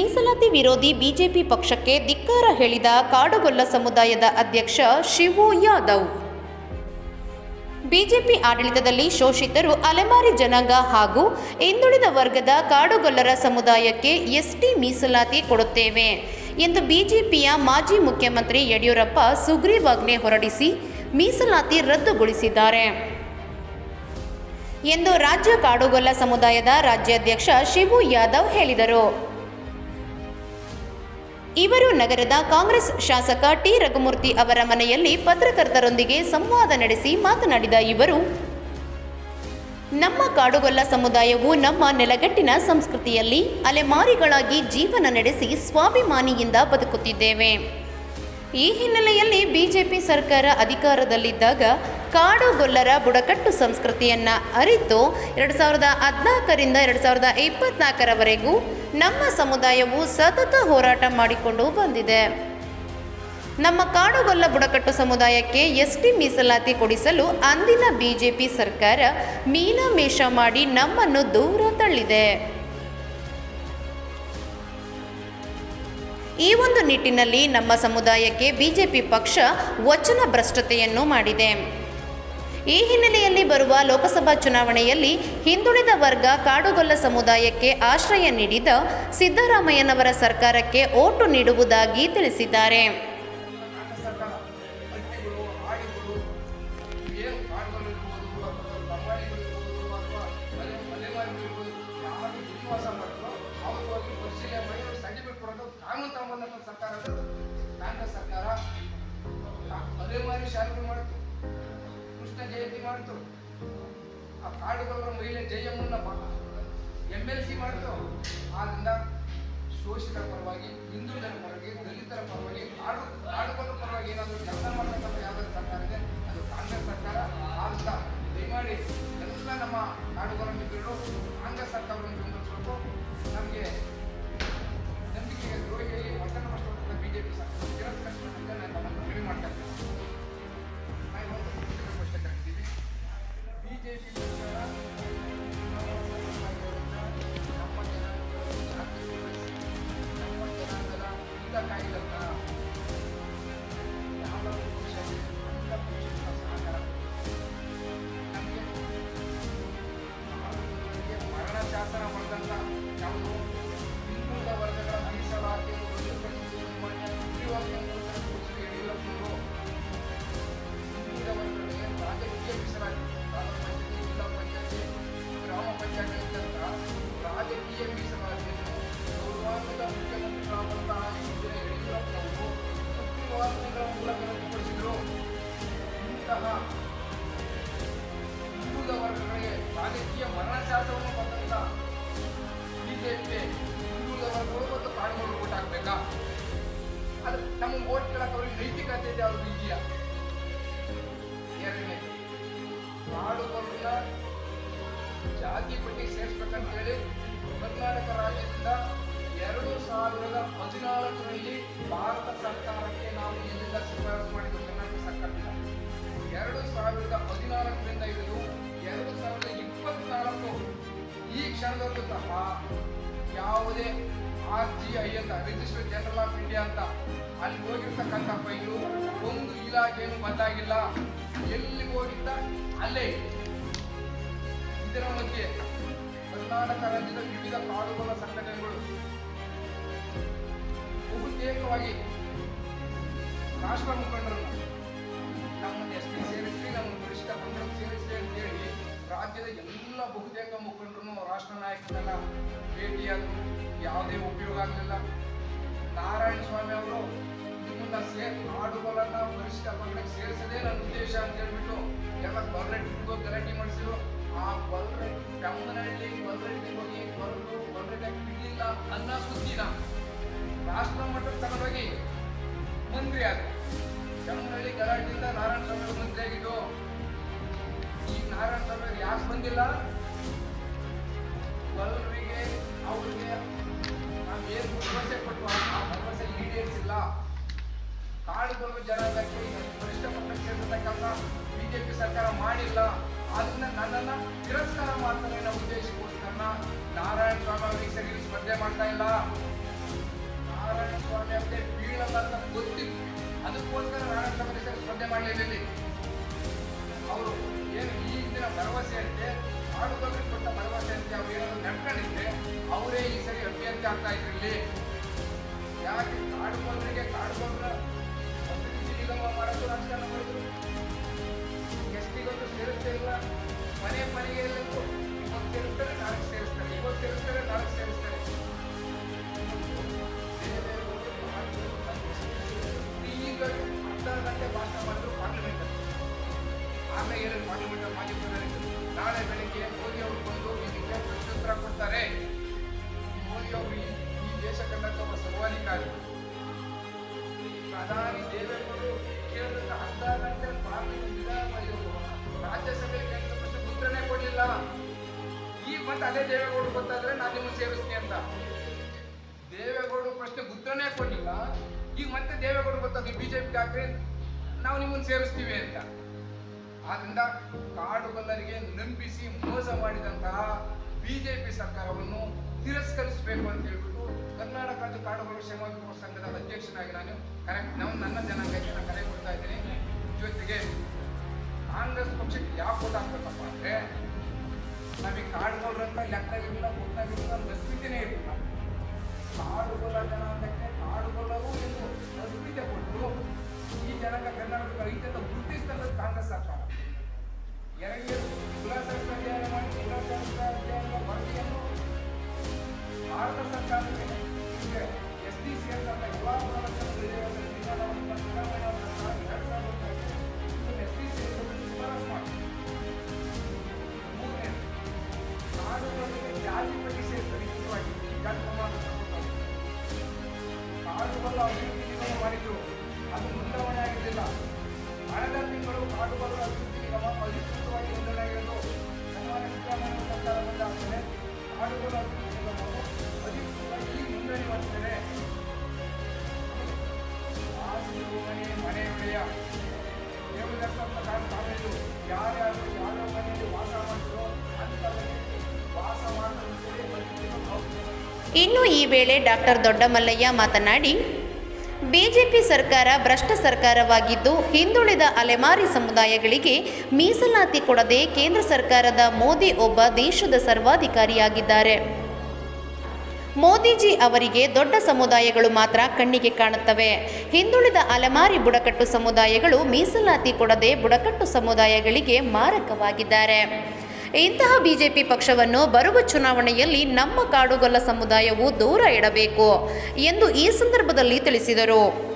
ಮೀಸಲಾತಿ ವಿರೋಧಿ ಬಿಜೆಪಿ ಪಕ್ಷಕ್ಕೆ ಧಿಕ್ಕಾರ ಹೇಳಿದ ಕಾಡುಗೊಲ್ಲ ಸಮುದಾಯದ ಅಧ್ಯಕ್ಷ ಶಿವು ಯಾದವ್. ಬಿಜೆಪಿ ಆಡಳಿತದಲ್ಲಿ ಶೋಷಿತರು ಅಲೆಮಾರಿ ಜನಾಂಗ ಹಾಗೂ ಹಿಂದುಳಿದ ವರ್ಗದ ಕಾಡುಗೊಲ್ಲರ ಸಮುದಾಯಕ್ಕೆ ಎಸ್ಟಿ ಮೀಸಲಾತಿ ಕೊಡುತ್ತೇವೆ ಎಂದು ಬಿಜೆಪಿಯ ಮಾಜಿ ಮುಖ್ಯಮಂತ್ರಿ ಯಡಿಯೂರಪ್ಪ ಸುಗ್ರೀವಾಜ್ಞೆ ಹೊರಡಿಸಿ ಮೀಸಲಾತಿ ರದ್ದುಗೊಳಿಸಿದ್ದಾರೆ. ಎಂದು ರಾಜ್ಯ ಕಾಡುಗೊಲ್ಲ ಸಮುದಾಯದ ರಾಜ್ಯಾಧ್ಯಕ್ಷ ಶಿವು ಯಾದವ್ ಹೇಳಿದರು. ಇವರು ನಗರದ ಕಾಂಗ್ರೆಸ್ ಶಾಸಕ ಟಿ ರಘುಮೂರ್ತಿ ಅವರ ಮನೆಯಲ್ಲಿ ಪತ್ರಕರ್ತರೊಂದಿಗೆ ಸಂವಾದ ನಡೆಸಿ ಮಾತನಾಡಿದ ಇವರು, ನಮ್ಮ ಕಾಡುಗೊಲ್ಲ ಸಮುದಾಯವು ನಮ್ಮ ನೆಲಗಟ್ಟಿನ ಸಂಸ್ಕೃತಿಯಲ್ಲಿ ಅಲೆಮಾರಿಗಳಾಗಿ ಜೀವನ ನಡೆಸಿ ಸ್ವಾಭಿಮಾನಿಯಿಂದ ಬದುಕುತ್ತಿದ್ದೇವೆ. ಈ ಹಿನ್ನೆಲೆಯಲ್ಲಿ ಬಿಜೆಪಿ ಸರ್ಕಾರ ಅಧಿಕಾರದಲ್ಲಿದ್ದಾಗ ಕಾಡುಗೊಲ್ಲರ ಬುಡಕಟ್ಟು ಸಂಸ್ಕೃತಿಯನ್ನ ಅರಿತು ಎರಡು ಸಾವಿರದ ಹದಿನಾಲ್ಕರಿಂದ ಎರಡು ಸಾವಿರದ ಇಪ್ಪತ್ನಾಲ್ಕರವರೆಗೂ ನಮ್ಮ ಸಮುದಾಯವು ಸತತ ಹೋರಾಟ ಮಾಡಿಕೊಂಡು ಬಂದಿದೆ. ನಮ್ಮ ಕಾಡುಗೊಲ್ಲ ಬುಡಕಟ್ಟು ಸಮುದಾಯಕ್ಕೆ ಎಸ್ಟಿ ಮೀಸಲಾತಿ ಕೊಡಿಸಲು ಅಂದಿನ ಬಿಜೆಪಿ ಸರ್ಕಾರ ಮೀನಾಮೇಷ ಮಾಡಿ ನಮ್ಮನ್ನು ದೂರ ತಳ್ಳಿದೆ. ಈ ಒಂದು ನಿಟ್ಟಿನಲ್ಲಿ ನಮ್ಮ ಸಮುದಾಯಕ್ಕೆ ಬಿಜೆಪಿ ಪಕ್ಷ ವಚನ ಭ್ರಷ್ಟತೆಯನ್ನು ಮಾಡಿದೆ. ಈ ಹಿನ್ನೆಲೆಯಲ್ಲಿ ಬರುವ ಲೋಕಸಭಾ ಚುನಾವಣೆಯಲ್ಲಿ ಹಿಂದುಳಿದ ವರ್ಗ ಕಾಡುಗೊಲ್ಲ ಸಮುದಾಯಕ್ಕೆ ಆಶ್ರಯ ನೀಡಿದ ಸಿದ್ದರಾಮಯ್ಯನವರ ಸರ್ಕಾರಕ್ಕೆ ಓಟು ನೀಡುವುದಾಗಿ ತಿಳಿಸಿದ್ದಾರೆ. ಸರ್ಕಾರ ಮಾಡಿ ಅದು ಅಲೆಮಾರಿ ಶಾಲೆಗಳು ಮಾಡಿತು. ಕೃಷ್ಣ ಜಯಂತಿ ಮಾಡಿತು. ಆ ಕಾಡುಗಳ ಮಹಿಳೆ ಜಯಮ್ಮನ ಎಂ ಎಲ್ ಸಿ ಮಾಡಿತು. ಆದ್ರಿಂದ ಶೋಷಿತ ಪರವಾಗಿ ಹಿಂದುಳಿದರ ನಮ್ಮ ಓಟ್ ಕೇಳಕ್ಕೆ ಅವ್ರಿಗೆ ನೈತಿಕತೆ ಇದೆ ಅವ್ರಿಗೆ ಇದೆಯಾ ಎರಡನೇ ಕಾಡುಗಳನ್ನ ಜಾತಿ ಪಟ್ಟಿಗೆ ಸೇರಿಸ್ಬೇಕಂತ ಹೇಳಿ ಕರ್ನಾಟಕ ರಾಜ್ಯದಿಂದ ಎರಡು ಸಾವಿರದ ಹದಿನಾಲ್ಕರಲ್ಲಿ ಭಾರತ ಸರ್ಕಾರಕ್ಕೆ ನಾವು ಇಲ್ಲಿಂದ ಶಿಫಾರಸು ಮಾಡಿದ್ದು ಕರ್ನಾಟಕ ಸರ್ಕಾರದಿಂದ. ಎರಡು ಸಾವಿರದ ಹದಿನಾಲ್ಕರಿಂದ ಹಿಡಿದು ಎರಡು ಸಾವಿರದ ಇಪ್ಪತ್ನಾಲ್ಕು ಈ ಕ್ಷಣದಲ್ಲೂ ಸಹ ಆರ್ ಜಿ ಐ ಅಂತ ರಿಜಿಸ್ಟರ್ ಜನರಲ್ ಆಫ್ ಇಂಡಿಯಾ ಅಂತ ಅಲ್ಲಿ ಹೋಗಿರ್ತಕ್ಕಂಥ ಫೈಲು ಒಂದು ಇಲಾಖೆಯನ್ನು ಬದಲಾಗಿಲ್ಲ ಎಲ್ಲಿ ಹೋಗಿದ್ದ ಅಲ್ಲೇ ಇದೆ. ಇದರ ಮಧ್ಯೆ ಕರ್ನಾಟಕ ರಾಜ್ಯದ ವಿವಿಧ ಕಾಡುಗಳ ಸಂಘಟನೆಗಳು ಬಹುತೇಕವಾಗಿ ರಾಷ್ಟ್ರ ಮುಖಂಡರನ್ನು ನಮ್ಮನ್ನು ಎಸ್ ಸೇರಿಸಿ ನಮ್ಮ ವರಿಷ್ಠ ಪಂಗಡ ಸೇರಿಸಿ ಅಂತೇಳಿ ರಾಜ್ಯದ ಎಲ್ಲ ಬಹುತೇಕ ಮುಖಂಡರು ರಾಷ್ಟ್ರ ನಾಯಕರನ್ನೆಲ್ಲ ಭೇಟಿಯಾದರು ಯಾವುದೇ ಉಪಯೋಗ ಆಗಲಿಲ್ಲ. ನಾರಾಯಣ ಸ್ವಾಮಿ ಅವರು ನಿಮ್ಮನ್ನ ಸೇ, ಹಾಡುಗಳನ್ನ ಪರಿಷ್ಠ ಪಂಗಡಕ್ಕೆ ಸೇರಿಸದೇ ನನ್ನ ಉದ್ದೇಶ ಅಂತ ಹೇಳ್ಬಿಟ್ಟು ಎಲ್ಲ ಗೊಲ್ರೆಡ್ಡಿಗೂ ಗಲಾಟೆ ಮಾಡಿಸಿದ್ರು. ಆ ಬಲ್ರೆಡ್ಡಿ ಕಮ್ಮನಹಳ್ಳಿ ಬಲ್ರೆಡ್ಡಿ ಹೋಗಿ ಬಲ್ರು ಬಲ್ರೆಡ್ಡಿ ಬಿಡಲಿಲ್ಲ ಅನ್ನೋ ಸುದ್ದಿನ ರಾಷ್ಟ್ರ ಮಟ್ಟಕ್ಕೆ ತಗೊಂಡೋಗಿ ಮಂತ್ರಿ ಆದ್ರು. ಕಮ್ಮನಹಳ್ಳಿ ಗಲಾಟೆಯಿಂದ ನಾರಾಯಣ ಸ್ವಾಮಿ ಅವರು ಮಂತ್ರಿ ಆಗಿದ್ದು. ಈ ನಾರಾಯಣ ಸ್ವಾಮಿ ಯಾಕೆ ಬಂದಿಲ್ಲ? ಅದೇ ದೇವೇಗೌಡರು ಗೊತ್ತಾದ್ರೆ ನಾನು ನಿಮ್ಮನ್ನು ಸೇರಿಸ್ತೀನಿ ಅಂತ. ದೇವೇಗೌಡರು ಪ್ರಶ್ನೆ ಉತ್ತರನೇ ಕೊಟ್ಟಿಲ್ಲ. ಈಗ ಮತ್ತೆ ದೇವೇಗೌಡರು ಗೊತ್ತಾದ್ರೆ ಬಿಜೆಪಿ ಹಾಕ್ರೆ ನಾವು ನಿಮ್ಮನ್ನು ಸೇರಿಸ್ತೀವಿ ಅಂತ. ಆದ್ರಿಂದ ಕಾಡುಗಲ್ಲರಿಗೆ ನಂಬಿಸಿ ಮೋಸ ಮಾಡಿದಂತಹ ಬಿಜೆಪಿ ಸರ್ಕಾರವನ್ನು ತಿರಸ್ಕರಿಸಬೇಕು ಅಂತ ಹೇಳ್ಬಿಟ್ಟು ಕರ್ನಾಟಕ ರಾಜ್ಯ ಕಾಡುಗಳು ಕ್ಷೇಮ ಸಂಘದ ಅಧ್ಯಕ್ಷನಾಗಿ ನಾನು ಕರೆ ನಾವು ನನ್ನ ಜನಾಂಗಕ್ಕೆ ನಾನು ಕರೆ ಕೊಡ್ತಾ ಇದ್ದೀನಿ. ಜೊತೆಗೆ ಕಾಂಗ್ರೆಸ್ ಪಕ್ಷಕ್ಕೆ ಯಾವ ಓಟ್ ಹಾಕ್ಬೇಕಪ್ಪ ಅಂದ್ರೆ ನಮಗೆ ಕಾಡುಗೊಲ್ಲರಂತ ಲೆಕ್ಕವಿಲ್ಲ ಗೊತ್ತಾಗಿಲ್ಲ ಅಸ್ಮಿತೆನೇ ಇರಲಿಲ್ಲ. ಅಂದಕ್ಕೆ ಕಾಡು ಕಾಡುಗೊಲ್ಲರು ಎಂದು ಅಸ್ಮಿತೆ ಕೊಟ್ಟು ಈ ಜನಾಂಗ ಕರ್ನಾಟಕ ರೈತ ಗುರುತಿಸ್ತಕ್ಕಂಥ ಕಾಂಗ್ರೆಸ್ ಸರ್ಕಾರ. ಎರಡನೇ ಸರ್ಕಾರ ಅಧ್ಯಯನ ಮಾಡಿ ವರದಿಯನ್ನು ಭಾರತ ಸರ್ಕಾರಕ್ಕೆ. ಎಸ್ ಡಿ ಸಿ ಅಂತ ಎಲ್ಲ ಇನ್ನು ಈ ವೇಳೆ ಡಾಕ್ಟರ್ ದೊಡ್ಡಮಲ್ಲಯ್ಯ ಮಾತನಾಡಿ, ಬಿಜೆಪಿ ಸರ್ಕಾರ ಭ್ರಷ್ಟ ಸರ್ಕಾರವಾಗಿದ್ದು, ಹಿಂದುಳಿದ ಅಲೆಮಾರಿ ಸಮುದಾಯಗಳಿಗೆ ಮೀಸಲಾತಿ ಕೊಡದೆ ಕೇಂದ್ರ ಸರ್ಕಾರದ ಮೋದಿ ಒಬ್ಬ ದೇಶದ ಸರ್ವಾಧಿಕಾರಿಯಾಗಿದ್ದಾರೆ. ಮೋದಿಜಿ ಅವರಿಗೆ ದೊಡ್ಡ ಸಮುದಾಯಗಳು ಮಾತ್ರ ಕಣ್ಣಿಗೆ ಕಾಣುತ್ತವೆ. ಹಿಂದುಳಿದ ಅಲೆಮಾರಿ ಬುಡಕಟ್ಟು ಸಮುದಾಯಗಳು ಮೀಸಲಾತಿ ಕೊಡದೆ ಬುಡಕಟ್ಟು ಸಮುದಾಯಗಳಿಗೆ ಮಾರಕವಾಗಿದ್ದಾರೆ. ಇಂತಹ ಬಿಜೆಪಿ ಪಕ್ಷವನ್ನು ಬರುವ ಚುನಾವಣೆಯಲ್ಲಿ ನಮ್ಮ ಕಾಡುಗೊಲ್ಲ ಸಮುದಾಯವು ದೂರ ಇಡಬೇಕು ಎಂದು ಈ ಸಂದರ್ಭದಲ್ಲಿ ತಿಳಿಸಿದರು.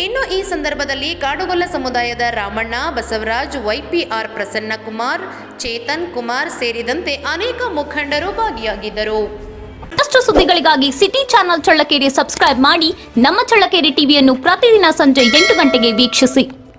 ಇನ್ನು ಈ ಸಂದರ್ಭದಲ್ಲಿ ಕಾಡುಗೊಲ್ಲ ಸಮುದಾಯದ ರಾಮಣ್ಣ, ಬಸವರಾಜ್, ವೈಪಿಆರ್ ಪ್ರಸನ್ನ ಪ್ರಸನ್ನಕುಮಾರ್, ಚೇತನ್ ಕುಮಾರ್ ಸೇರಿದಂತೆ ಅನೇಕ ಮುಖಂಡರು ಭಾಗಿಯಾಗಿದ್ದರು. ಮತ್ತಷ್ಟು ಸುದ್ದಿಗಳಿಗಾಗಿ ಸಿಟಿ ಚಾನೆಲ್ ಚಳ್ಳಕೆರೆ ಸಬ್ಸ್ಕ್ರೈಬ್ ಮಾಡಿ ನಮ್ಮ ಚಳ್ಳಕೆರೆ ಟಿವಿಯನ್ನು ಪ್ರತಿದಿನ ಸಂಜೆ ಎಂಟು ಗಂಟೆಗೆ ವೀಕ್ಷಿಸಿ.